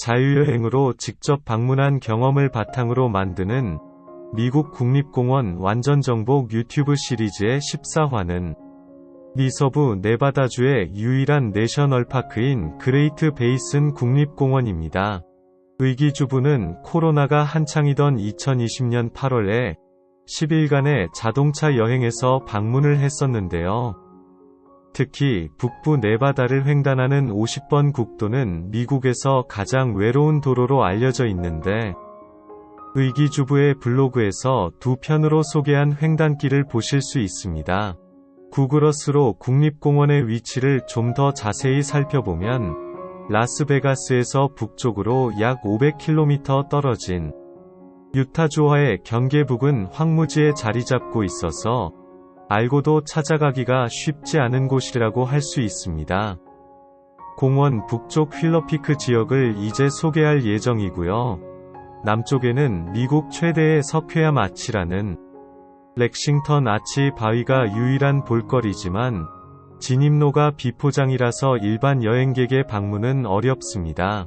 자유여행으로 직접 방문한 경험을 바탕으로 만드는 미국 국립공원 완전정복 유튜브 시리즈의 14화는 미서부 네바다주의 유일한 내셔널파크인 그레이트 베이슨 국립공원입니다. 의기주부는 코로나가 한창이던 2020년 8월에 10일간의 자동차 여행에서 방문을 했었는데요. 특히 북부 네바다를 횡단하는 50번 국도는 미국에서 가장 외로운 도로로 알려져 있는데 의기주부의 블로그에서 두 편으로 소개한 횡단길을 보실 수 있습니다. 구글어스로 국립공원의 위치를 좀 더 자세히 살펴보면 라스베가스에서 북쪽으로 약 500km 떨어진 유타주와의 경계북은 황무지에 자리 잡고 있어서 알고도 찾아가기가 쉽지 않은 곳이라고 할 수 있습니다. 공원 북쪽 휠러피크 지역을 이제 소개할 예정이고요. 남쪽에는 미국 최대의 석회암 아치라는 렉싱턴 아치 바위가 유일한 볼거리지만 진입로가 비포장이라서 일반 여행객의 방문은 어렵습니다.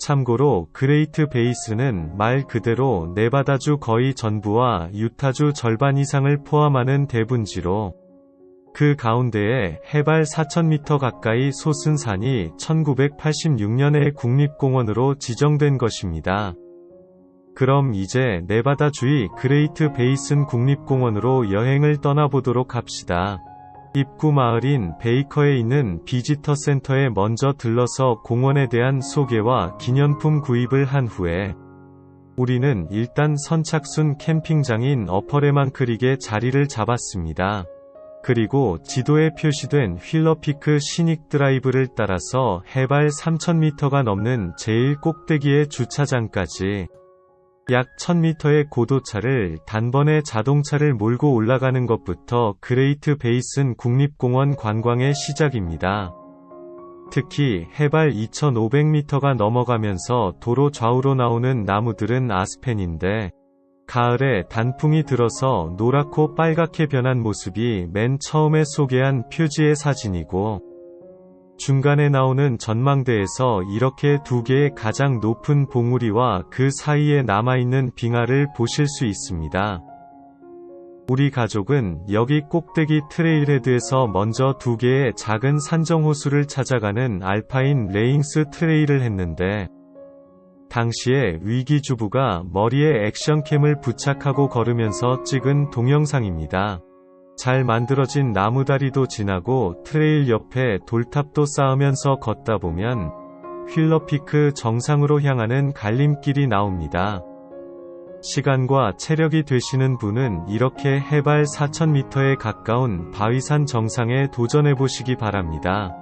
참고로 그레이트 베이스는 말 그대로 네바다주 거의 전부와 유타주 절반 이상을 포함하는 대분지로 그 가운데에 해발 4,000m 가까이 솟은 산이 1986년에 국립공원으로 지정된 것입니다. 그럼 이제 네바다주의 그레이트 베이슨 국립공원으로 여행을 떠나보도록 합시다. 입구 마을인 베이커에 있는 비지터 센터에 먼저 들러서 공원에 대한 소개와 기념품 구입을 한 후에 우리는 일단 선착순 캠핑장인 어퍼레만 크릭에 자리를 잡았습니다. 그리고 지도에 표시된 휠러피크 시닉 드라이브를 따라서 해발 3000m가 넘는 제일 꼭대기의 주차장까지 약 1000m의 고도차를 단번에 자동차를 몰고 올라가는 것부터 그레이트 베이슨 국립공원 관광의 시작입니다. 특히 해발 2500m가 넘어가면서 도로 좌우로 나오는 나무들은 아스펜인데 가을에 단풍이 들어서 노랗고 빨갛게 변한 모습이 맨 처음에 소개한 표지의 사진이고 중간에 나오는 전망대에서 이렇게 두 개의 가장 높은 봉우리와 그 사이에 남아있는 빙하를 보실 수 있습니다. 우리 가족은 여기 꼭대기 트레일헤드에서 먼저 두 개의 작은 산정호수를 찾아가는 알파인 레잉스 트레일을 했는데 당시에 위기주부가 머리에 액션캠을 부착하고 걸으면서 찍은 동영상입니다. 잘 만들어진 나무다리도 지나고 트레일 옆에 돌탑도 쌓으면서 걷다 보면 휠러피크 정상으로 향하는 갈림길이 나옵니다. 시간과 체력이 되시는 분은 이렇게 해발 4000m에 가까운 바위산 정상에 도전해 보시기 바랍니다.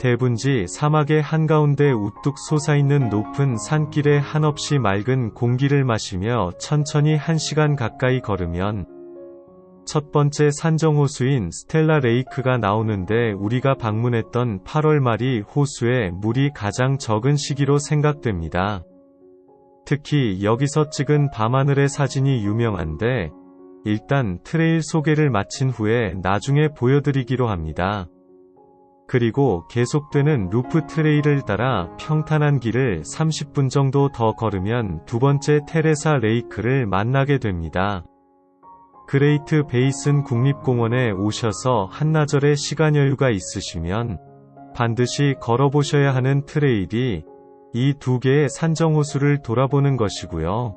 대분지 사막의 한가운데 우뚝 솟아있는 높은 산길에 한없이 맑은 공기를 마시며 천천히 1시간 가까이 걸으면 첫 번째 산정 호수인 스텔라 레이크가 나오는데 우리가 방문했던 8월 말이 호수에 물이 가장 적은 시기로 생각됩니다. 특히 여기서 찍은 밤하늘의 사진이 유명한데 일단 트레일 소개를 마친 후에 나중에 보여드리기로 합니다. 그리고 계속되는 루프 트레일을 따라 평탄한 길을 30분 정도 더 걸으면 두 번째 테레사 레이크를 만나게 됩니다. 그레이트 베이슨 국립공원에 오셔서 한나절의 시간 여유가 있으시면 반드시 걸어보셔야 하는 트레일이 이 두 개의 산정호수를 돌아보는 것이고요.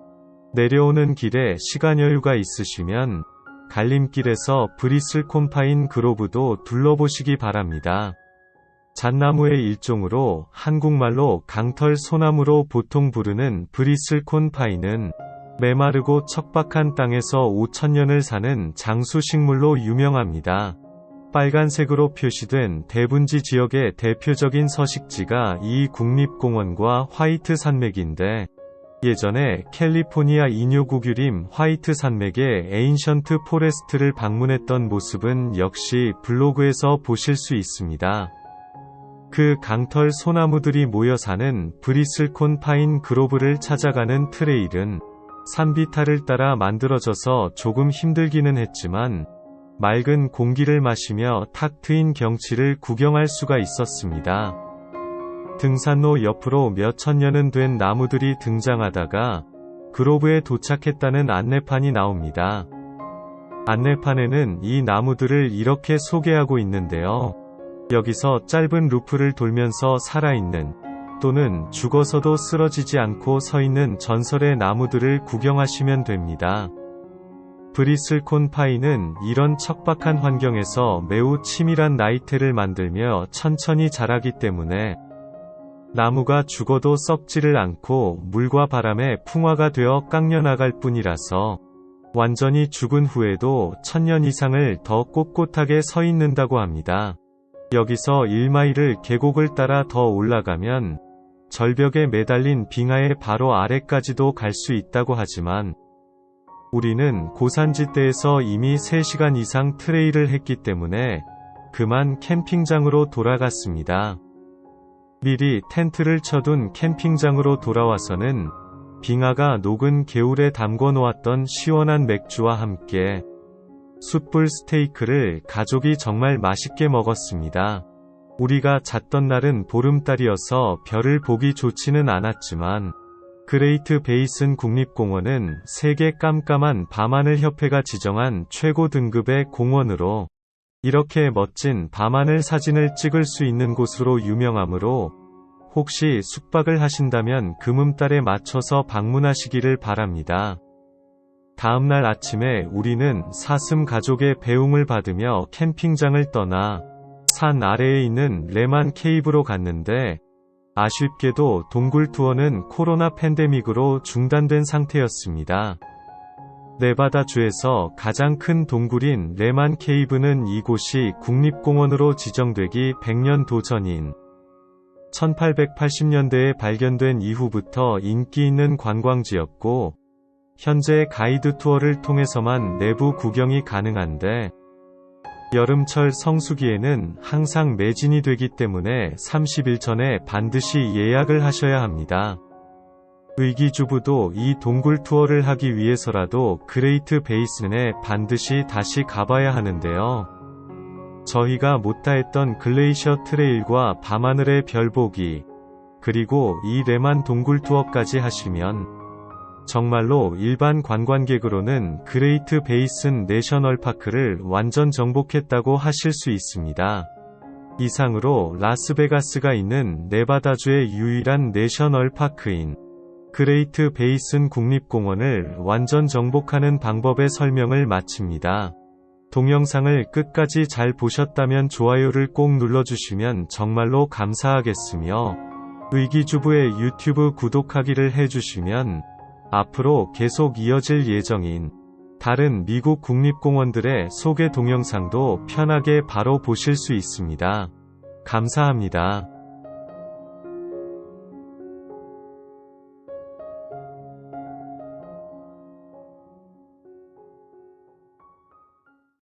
내려오는 길에 시간 여유가 있으시면 갈림길에서 브리슬 콤파인 그로브도 둘러보시기 바랍니다. 잣나무의 일종으로 한국말로 강털 소나무로 보통 부르는 브리슬 콘파인은 메마르고 척박한 땅에서 5천년을 사는 장수식물로 유명합니다. 빨간색으로 표시된 대분지 지역의 대표적인 서식지가 이 국립공원과 화이트 산맥인데 예전에 캘리포니아 인효구규림 화이트 산맥의 에인션트 포레스트를 방문했던 모습은 역시 블로그에서 보실 수 있습니다. 그 강털 소나무들이 모여 사는 브리슬콘 파인 그로브를 찾아가는 트레일은 산비탈을 따라 만들어져서 조금 힘들기는 했지만 맑은 공기를 마시며 탁 트인 경치를 구경할 수가 있었습니다. 등산로 옆으로 몇 천 년은 된 나무들이 등장하다가 그로브에 도착했다는 안내판이 나옵니다. 안내판에는 이 나무들을 이렇게 소개하고 있는데요. 여기서 짧은 루프를 돌면서 살아있는 또는 죽어서도 쓰러지지 않고 서 있는 전설의 나무들을 구경하시면 됩니다. 브리슬콘 파이는 이런 척박한 환경에서 매우 치밀한 나이테를 만들며 천천히 자라기 때문에 나무가 죽어도 썩지를 않고 물과 바람에 풍화가 되어 깎여나갈 뿐이라서 완전히 죽은 후에도 천년 이상을 더 꼿꼿하게 서 있는다고 합니다. 여기서 1마일을 계곡을 따라 더 올라가면 절벽에 매달린 빙하의 바로 아래까지도 갈 수 있다고 하지만 우리는 고산지대에서 이미 3시간 이상 트레일을 했기 때문에 그만 캠핑장으로 돌아갔습니다. 미리 텐트를 쳐둔 캠핑장으로 돌아와서는 빙하가 녹은 개울에 담궈 놓았던 시원한 맥주와 함께 숯불 스테이크를 가족이 정말 맛있게 먹었습니다. 우리가 잤던 날은 보름달이어서 별을 보기 좋지는 않았지만 그레이트 베이슨 국립공원은 세계 깜깜한 밤하늘 협회가 지정한 최고 등급의 공원으로 이렇게 멋진 밤하늘 사진을 찍을 수 있는 곳으로 유명하므로 혹시 숙박을 하신다면 금음달에 맞춰서 방문하시기를 바랍니다. 다음날 아침에 우리는 사슴 가족의 배웅을 받으며 캠핑장을 떠나 산 아래에 있는 레만 케이브로 갔는데 아쉽게도 동굴 투어는 코로나 팬데믹으로 중단된 상태였습니다. 네바다주에서 가장 큰 동굴인 레만 케이브는 이곳이 국립공원으로 지정되기 100년 도전인 1880년대에 발견된 이후부터 인기 있는 관광지였고, 현재 가이드 투어를 통해서만 내부 구경이 가능한데, 여름철 성수기에는 항상 매진이 되기 때문에 30일 전에 반드시 예약을 하셔야 합니다. 의기주부도 이 동굴 투어를 하기 위해서라도 그레이트 베이슨에 반드시 다시 가봐야 하는데요. 저희가 못다 했던 글레이셔 트레일과 밤하늘의 별 보기, 그리고 이 레만 동굴 투어까지 하시면 정말로 일반 관광객으로는 그레이트 베이슨 내셔널 파크를 완전 정복했다고 하실 수 있습니다. 이상으로 라스베가스가 있는 네바다주의 유일한 내셔널 파크인 그레이트 베이슨 국립공원을 완전 정복하는 방법의 설명을 마칩니다. 동영상을 끝까지 잘 보셨다면 좋아요를 꼭 눌러주시면 정말로 감사하겠으며 의기주부의 유튜브 구독하기를 해주시면 앞으로 계속 이어질 예정인 다른 미국 국립공원들의 소개 동영상도 편하게 바로 보실 수 있습니다. 감사합니다.